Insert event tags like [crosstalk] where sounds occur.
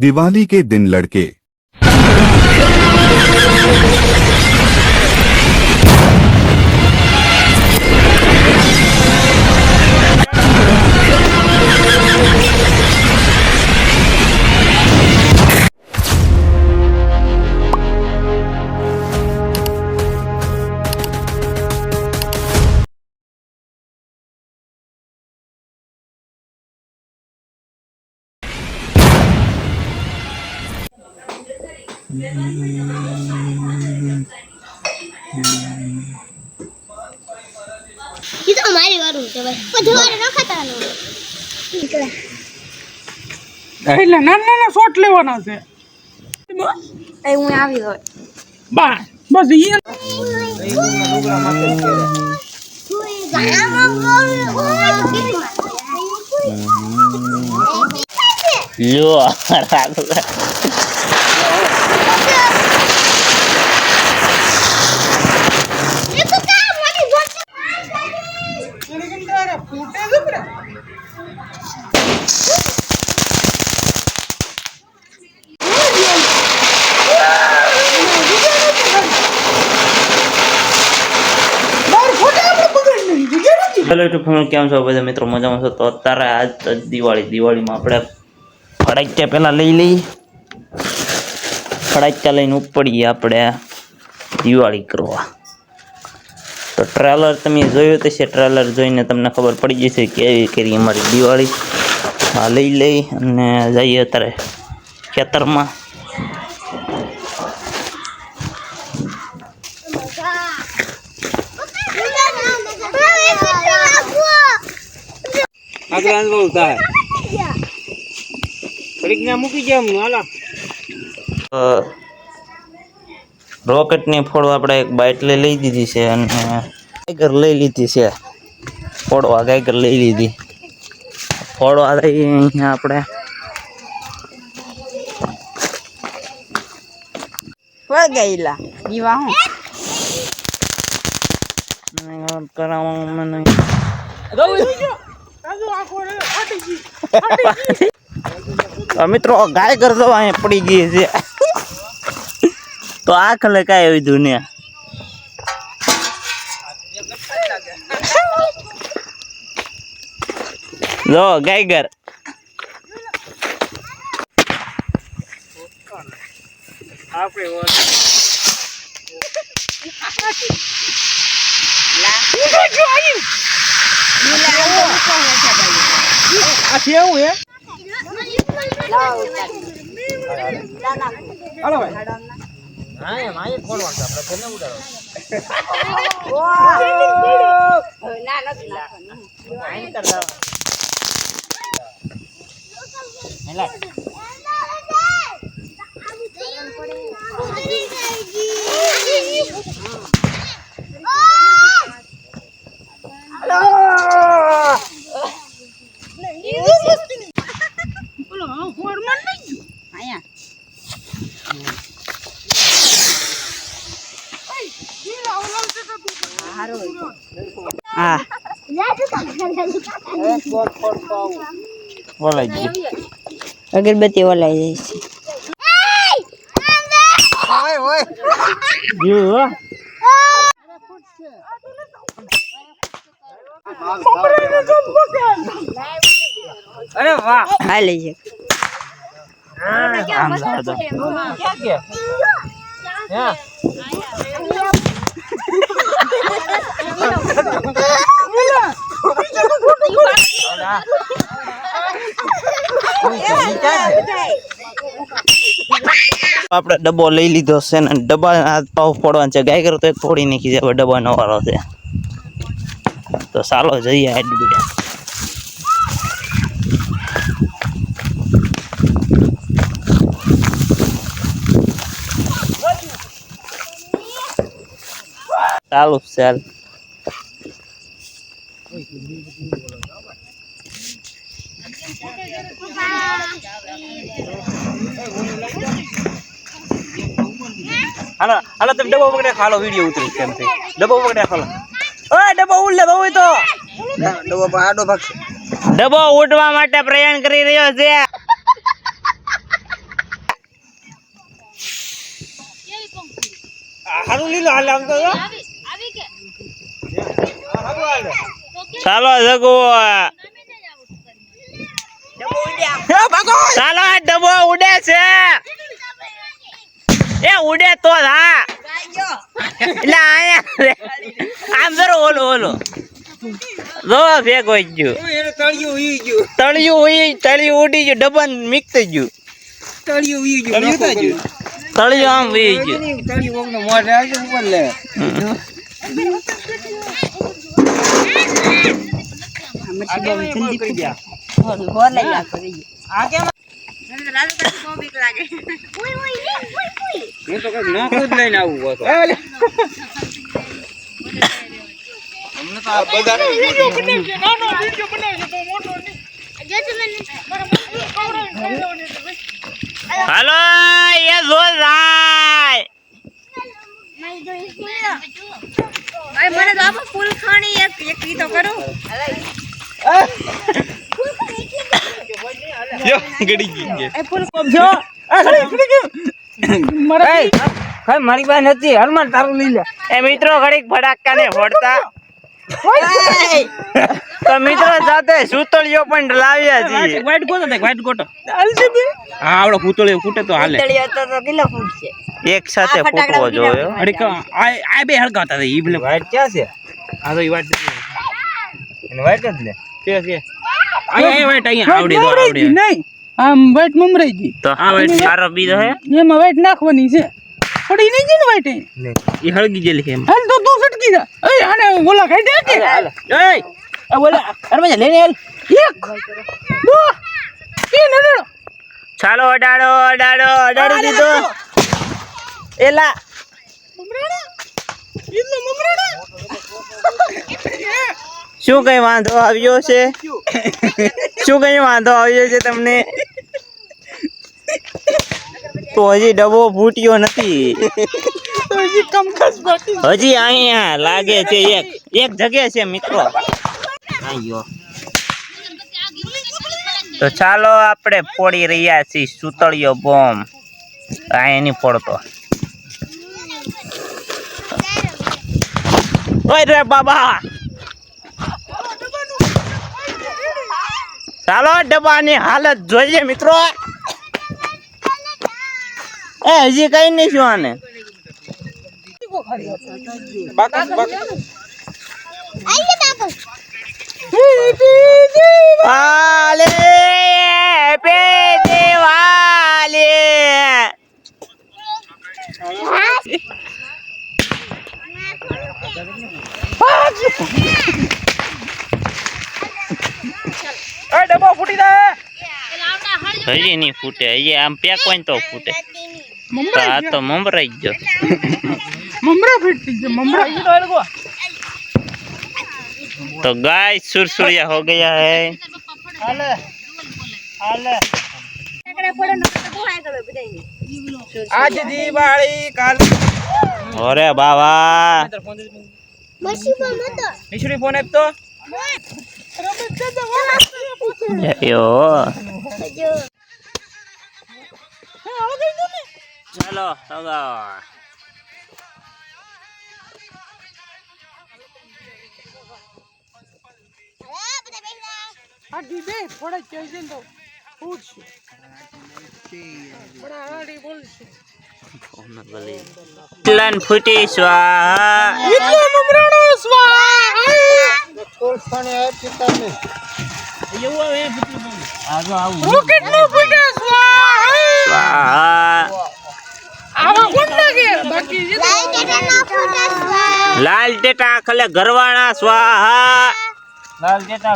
दिवाली के दिन लड़के એ તો અમારી વારું છે ભાઈ. બધું વારે રખાતાનું એટલે નાના નાના શોટ લેવાના છે. એ હું આવી ગયો બા બસ ઈ લ્યો હેલો યુટ્યુબ ફેમિલી કેમ છો બધા મિત્રો? મજામાં છો? તો અત્યારે આજ દિવાળી. દિવાળીમાં આપણે ફડાક્યા પહેલાં લઈ લઈ. ફડાક્યા લઈને ઉપડીએ આપણે દિવાળી કરવા. તો ટ્રેલર તમે જોયું તો છે ટ્રેલર જોઈને તમને ખબર પડી જશે કેવી કરી અમારી દિવાળી. આ લઈ લઈ અને જઈએ અત્યારે ખેતરમાં. [laughs] મૂકી જાય હાલા. રોકેટની ફોડો આપણે એક બાઇટલે લઈ દીધી છે અને ગાયગર લઈ લીધી છે. ફોડવા ગાયગર લઈ લીધી. ફોડવા લઈ અહીંયા આપણે. વગાઈલા દીવા હું? અને કરાવવામાં મને તો મિત્રો ગાય કરતો અહીંયા પડી ગઈ છે. તો આ કલે કાંઈ વિધું ને જો ગાયગર આપણે આ કેવું હે હાલો ભાઈ ના નથી નાખવાનું. હા. ગયું. અગરબત્તી ઓલાઈ જાય છે. જીવ હો. અરે વાહ. હા લઈ જાય આમ. હા આપણે ડબ્બો લઈ લીધો છે ને ડબ્બા હાથ પાવ પડવાનો છે. ગાય કરો તો ફોડી નાખી છે. હવે ડબ્બાનો વાળો છે. તો ચાલો જઈએ એડમિટ ચાલુ, ચાલ. હાલો હાલો તમે ડબ્બો પકડે ખાલો વીડિયો ઉતરી કેમ થી ડબ્બો પકડે ખાલો. ઓય ડબ્બો ઉડલે બહુ તો. ડબ્બો પર આડો ભાગશે ડબ્બો ઉડવા માટે પ્રયાણ કરી રહ્યો છે. હારું લીલો હાલે આમ તો આવી કે? હારું હાલે. ચાલો જગો એ ભાગો! ચાલો આ ડબ્બો ઉડે છે. એ ઉડે તો હા એટલે આયા રે. આમ જરો ઓલો ઓલો. જો ફેક હોય ગયું. તળિયું ઉઈ ગયું. તળિયું ઉઈ તળિયું ઉડી ગયું ડબ્બા મિક્સ થઈ ગયું. તળિયું ઉઈ ગયું. તળિયું આમ ઉઈ ગયું. તળિયું ઓગનો મોઢે ઉપર લે. કાકા બહુ ઉઈ ઉઈ એ તો જ લઈને આવું હતો તો. આ બધા વીડિયો બનાવજો નાનો વીડિયો બનાવજો તો મોટો નહીં જો તમે મારા મમ્મીને ખવડાવીને ખવડાવવાની એટલે ભાઈ. હાલો એ જો જાય મારી જોઈ ખુલ્લો અરે મને તો આપો ફૂલ ખાણી એક એક ઈ તો કરો જો મારા પાસે નથી. હનુમાન તારું લઈ લે. એ મિત્રો ઘડીક ફટાકા ને હોડતા તો મિત્રો સાથે સુતળીઓ પણ લાવ્યા છે વાઈટ ગોટો દેખ વાઈટ ગોટો હા આવડો પૂતળીઓ ફૂટે તો હાલે. તો તો કિલો ફૂટશે. એક સાથે ફૂટવો જોયો. અરે કા આ આ બે હળગાતા હતા ઈ ભલે વાઈટ ક્યાં છે? આ તો ઈ વાઈટ એને વાઈટ જ લે. કે છે. અહીંયા વાઈટ અહીંયા આવડી દો આવડી. નહીં. આમ વાઈટ મમરાઈ ગઈ. તો આ વાઈટ સારો બીજો હે? એમાં વાઈટ નાખવાની છે. પડી નહીં ગઈ ને વાઈટ એ. હળગી જેલી છે હાલ તો તું સટકી જા. એ આને બોલા ખાઈ દે કે? એ આ બોલા અરે લઈને હાલ. એક દો. તીન અડડો ચાલો અડાડો અડાડો અડાડી દીધો. એલા. એટલો મમરાડા? શું કઈ વાંધો આવ્યો છે? શું કઈ વાંધો આવ્યો છે તમને? તો હજી ડબ્બો ફૂટ્યો નથી. હજી કમખસ બાકી હજી અહીંયા લાગે છે એક એક જગ્યા છે મિત્રો. આયો. તો ચાલો આપણે ફોડી રહ્યા છીએ સુતળિયો બોમ્બ. આ એની ફોડતો. ઓય રે બાબા. ચાલો ડબ્બાની હાલત જોઈએ મિત્રો. એ હજી કઈ નહીં શું આને આલે પે દેવાલે એ ડબ્બો ફૂટી જાય. હજી નહીં ફૂટે હજી આમ પેક હોય તો ફૂટે. આ તો મમરાઈ જ ગયો. મમરા ફીટતી છે મમરા તો ગાય સુરસુરિયા હો ગયા હે. આગળ બધાય આજ દિવાળી કાલ. અરે બાવા. નિશુરી ફોન આપતો? યો જો ચાલો સગાવ બધા બેસા આ ડીબે તો ઉઠ છે. ને તો ફૂટશે થોડા હાડી બોલશે લન ફૂટી સ્વાહા. એટલો નમરાણો સ્વાહા રોકેટ નો ફૂટે સ્વાહા સ્વાહા આવા કોણ લાગે બાકી જે તો લાઈ કે ના ફૂટા સ્વા લાલ ટેટા ખલે ઘરવાળા સ્વાહા. લાલ જેટા